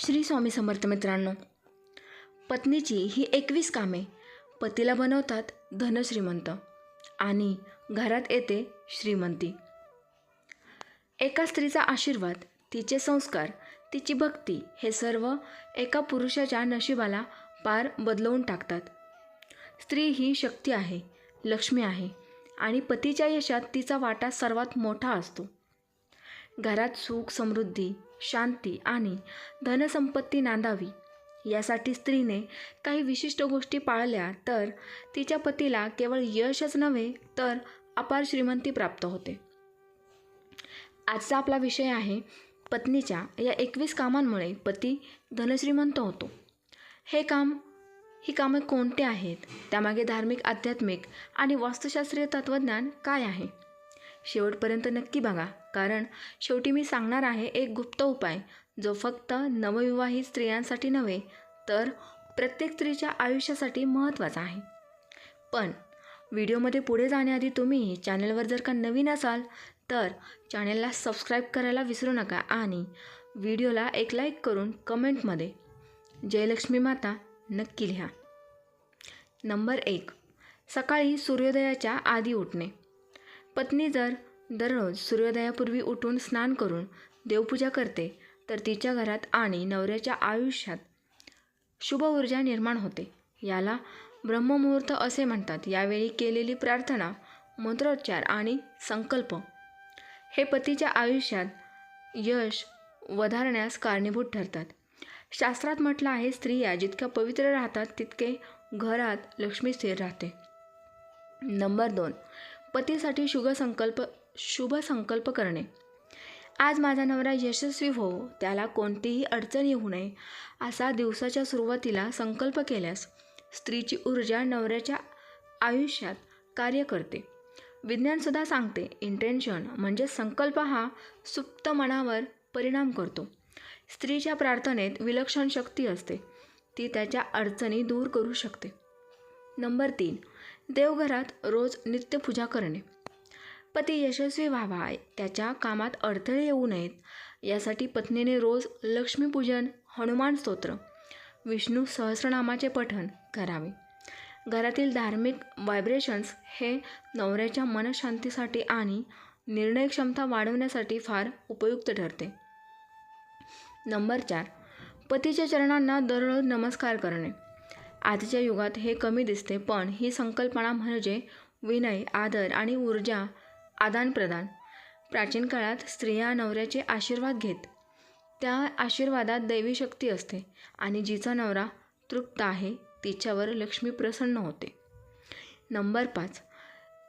श्री स्वामी समर्थ मित्रांनो पत्नीची ही एकवीस कामे पतीला बनवतात धनश्रीमंत आणि घरात येते श्रीमंती. एका स्त्रीचा आशीर्वाद तिचे संस्कार तिची भक्ती हे सर्व एका पुरुषाच्या नशिबाला पार बदलवून टाकतात. स्त्री ही शक्ती आहे लक्ष्मी आहे आणि पतीच्या यशात तिचा वाटा सर्वात मोठा असतो. घरात सुख समृद्धी शांती आणि धनसंपत्ती नांदावी. यासाठी स्त्रीने काही विशिष्ट गोष्टी पाळल्या तर तिच्या पतीला केवळ यशच नव्हे तर अपार श्रीमंती प्राप्त होते. आजचा आपला विषय आहे पत्नीच्या या एकवीस कामांमुळे पती धनश्रीमंत होतो. हे काम ही कामे कोणते आहेत? त्यामागे धार्मिक आध्यात्मिक आणि वास्तुशास्त्रीय तत्त्वज्ञान काय आहे? शेवटपर्यंत नक्की बघा. कारण शेवटी मी सांगणार आहे एक गुप्त उपाय. जो फक्त नवविवाहित स्त्रियांसाठी नव्हे तर प्रत्येक स्त्रीच्या आयुष्यासाठी महत्त्वाचा आहे. पण व्हिडिओमध्ये पुढे जाण्याआधी तुम्ही चॅनलवर जर का नवीन असाल तर चॅनलला सबस्क्राईब करायला विसरू नका आणि व्हिडिओला एक लाईक करून कमेंटमध्ये जयलक्ष्मी माता नक्की लिहा. नंबर एक. सकाळी सूर्योदयाच्या आधी उठणे. पत्नी जर दररोज सूर्योदयापूर्वी उठून स्नान करून देवपूजा करते तर तिच्या घरात आणि नवऱ्याच्या आयुष्यात शुभ ऊर्जा निर्माण होते. याला ब्रह्ममुहूर्त असे म्हणतात. यावेळी केलेली प्रार्थना मंत्रोच्चार आणि संकल्प हे पतीच्या आयुष्यात यश वधारण्यास कारणीभूत ठरतात. शास्त्रात म्हटलं आहे स्त्रिया जितक्या पवित्र राहतात तितके घरात लक्ष्मी स्थिर राहते. नंबर दोन. पतीसाठी शुभ संकल्प शुभ संकल्प करणे. आज माझा नवरा यशस्वी हो त्याला कोणतीही अडचण येऊ नये असा दिवसाच्या सुरुवातीला संकल्प केल्यास स्त्रीची ऊर्जा नवऱ्याच्या आयुष्यात कार्य करते. विज्ञानसुद्धा सांगते इंटेन्शन म्हणजे संकल्प हा सुप्त मनावर परिणाम करतो. स्त्रीच्या प्रार्थनेत विलक्षण शक्ती असते. ती त्याच्या अडचणी दूर करू शकते. नंबर तीन देवघरात रोज नित्यपूजा करणे. पती यशस्वी व्हावा त्याच्या कामात अडथळे येऊ नयेत. यासाठी पत्नीने रोज लक्ष्मीपूजन हनुमान स्तोत्र विष्णू सहस्रनामाचे पठण करावे. घरातील धार्मिक व्हायब्रेशन्स हे नवऱ्याच्या मनशांतीसाठी आणि निर्णय क्षमता वाढवण्यासाठी फार उपयुक्त ठरते. नंबर चार पतीच्या चरणांना दररोज नमस्कार करणे. आजच्या युगात हे कमी दिसते पण ही संकल्पना म्हणजे विनय आदर आणि ऊर्जा आदानप्रदान. प्राचीन काळात स्त्रिया नवऱ्याचे आशीर्वाद घेत. त्या आशीर्वादात दैवी शक्ती असते आणि जिचा नवरा तृप्त आहे तिच्यावर लक्ष्मी प्रसन्न होते. नंबर पाच.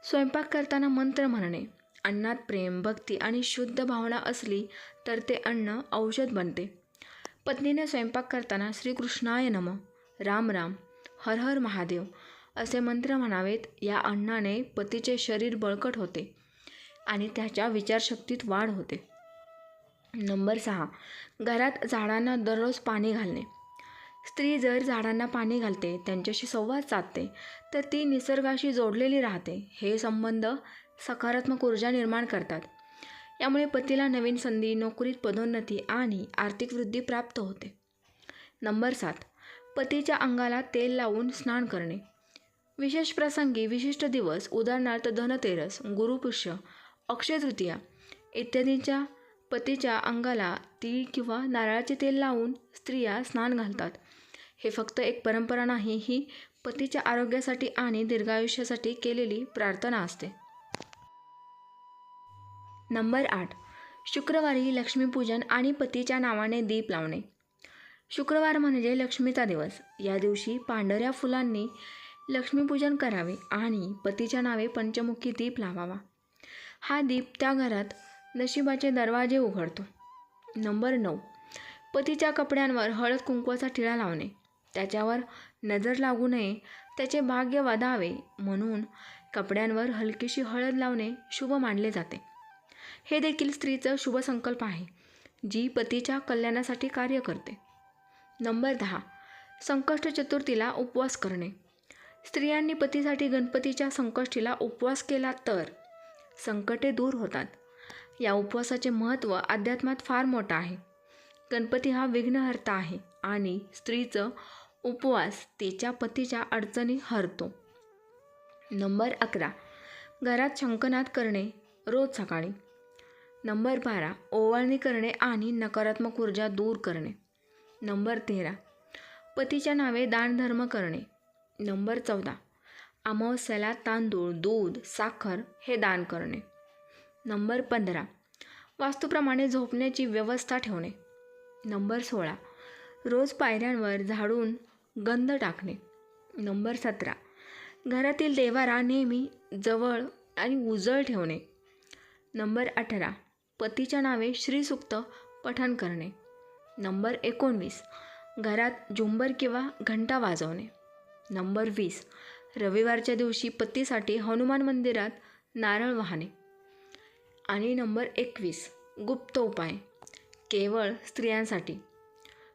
स्वयंपाक करताना मंत्र म्हणणे. अन्नात प्रेम भक्ती आणि शुद्ध भावना असली तर ते अन्न औषध बनते. पत्नीने स्वयंपाक करताना श्रीकृष्णाय नम. राम राम हर हर महादेव असे मंत्र म्हणावेत या अन्नाने पतीचे शरीर बळकट होते आणि त्याच्या विचारशक्तीत वाढ होते. नंबर सहा घरात झाडांना दररोज पाणी घालणे. स्त्री जर झाडांना पाणी घालते त्यांच्याशी संवाद साधते तर ती निसर्गाशी जोडलेली राहते. हे संबंध सकारात्मक ऊर्जा निर्माण करतात. यामुळे पतीला नवीन संधी नोकरीत पदोन्नती आणि आर्थिक वृद्धी प्राप्त होते. नंबर सात पतीच्या अंगाला तेल लावून स्नान करणे. विशेष प्रसंगी विशिष्ट दिवस उदाहरणार्थ धनतेरस गुरुपुष्य अक्षय तृतीया इत्यादींच्या पतीच्या अंगाला तीळ किंवा नारळाचे तेल लावून स्त्रिया स्नान घालतात. हे फक्त एक परंपरा नाही ही पतीच्या आरोग्यासाठी आणि दीर्घायुष्यासाठी केलेली प्रार्थना असते. नंबर आठ. शुक्रवारी लक्ष्मीपूजन आणि पतीच्या नावाने दीप लावणे. शुक्रवार म्हणजे लक्ष्मीचा दिवस. या दिवशी पांढऱ्या फुलांनी लक्ष्मीपूजन करावे आणि पतीच्या नावे पंचमुखी दीप लावावा. हा दीप त्या घरात नशिबाचे दरवाजे उघडतो. नंबर नऊ. पतीच्या कपड्यांवर हळद कुंकवाचा टिळा लावणे. त्याच्यावर नजर लागू नये त्याचे भाग्य वादावे म्हणून कपड्यांवर हलकीशी हळद लावणे शुभ मानले जाते. हे देखील स्त्रीचं शुभ संकल्प आहे जी पतीच्या कल्याणासाठी कार्य करते. नंबर दहा. संकष्ट चतुर्थीला उपवास करणे. स्त्रियांनी पतीसाठी गणपतीच्या संकष्टीला उपवास केला तर संकटे दूर होतात. या उपवासाचे महत्त्व अध्यात्मात फार मोठं आहे. गणपती हा विघ्नहर्ता आहे आणि स्त्रीचं उपवास तिच्या पतीच्या अडचणी हरतो. नंबर अकरा. घरात शंकनाद करणे रोज सकाळी. नंबर बारा. ओवाळणी करणे आणि नकारात्मक ऊर्जा दूर करणे. नंबर तेरा. पतीच्या नावे दानधर्म करणे. नंबर चौदा. अमावस्याला तांदूळ दूध साखर हे दान करणे. नंबर पंधरा. वास्तूप्रमाणे झोपण्याची व्यवस्था ठेवणे. नंबर सोळा. रोज पायऱ्यांवर झाडून गंध टाकणे. नंबर सतरा. घरातील देवारा नेहमी जवळ आणि उजळ ठेवणे. नंबर अठरा. पतीच्या नावे श्रीसुक्त पठण करणे. नंबर एकोणवीस. घरात झुंबर किंवा घंटा वाजवणे. नंबर वीस. रविवारच्या दिवशी पतीसाठी हनुमान मंदिरात नारळ वाहणे. आणि नंबर एकवीस. गुप्त उपाय. केवळ स्त्रियांसाठी.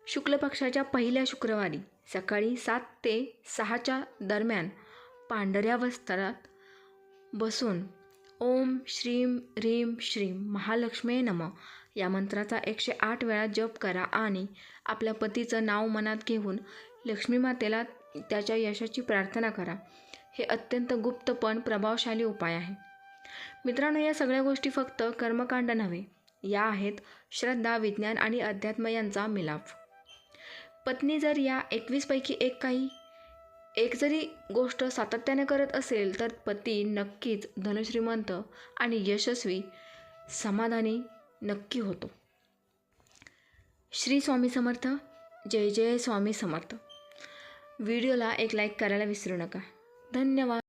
शुक्ल पक्षाच्या पहिल्या शुक्रवारी सकाळी सात ते सहाच्या दरम्यान पांढऱ्या वस्त्रात बसून ओम श्रीम ह्रीम श्रीम महालक्ष्मी नम या मंत्राचा एकशे आठ वेळा जप करा आणि आपल्या पतीचं नाव मनात घेऊन लक्ष्मी मातेला त्याच्या यशाची प्रार्थना करा. हे अत्यंत गुप्त पण प्रभावशाली उपाय आहे. मित्रांनो या सगळ्या गोष्टी फक्त कर्मकांड नव्हे या आहेत श्रद्धा विज्ञान आणि अध्यात्म यांचा मिलाफ. पत्नी जर या एकवीसपैकी एक काही एक जरी गोष्ट सातत्याने करत असेल तर पती नक्कीच धनश्रीमंत आणि यशस्वी समाधानी नक्की होतो. श्री स्वामी समर्थ जय जय स्वामी समर्थ. व्हिडिओला एक लाईक करायला विसरू नका. धन्यवाद.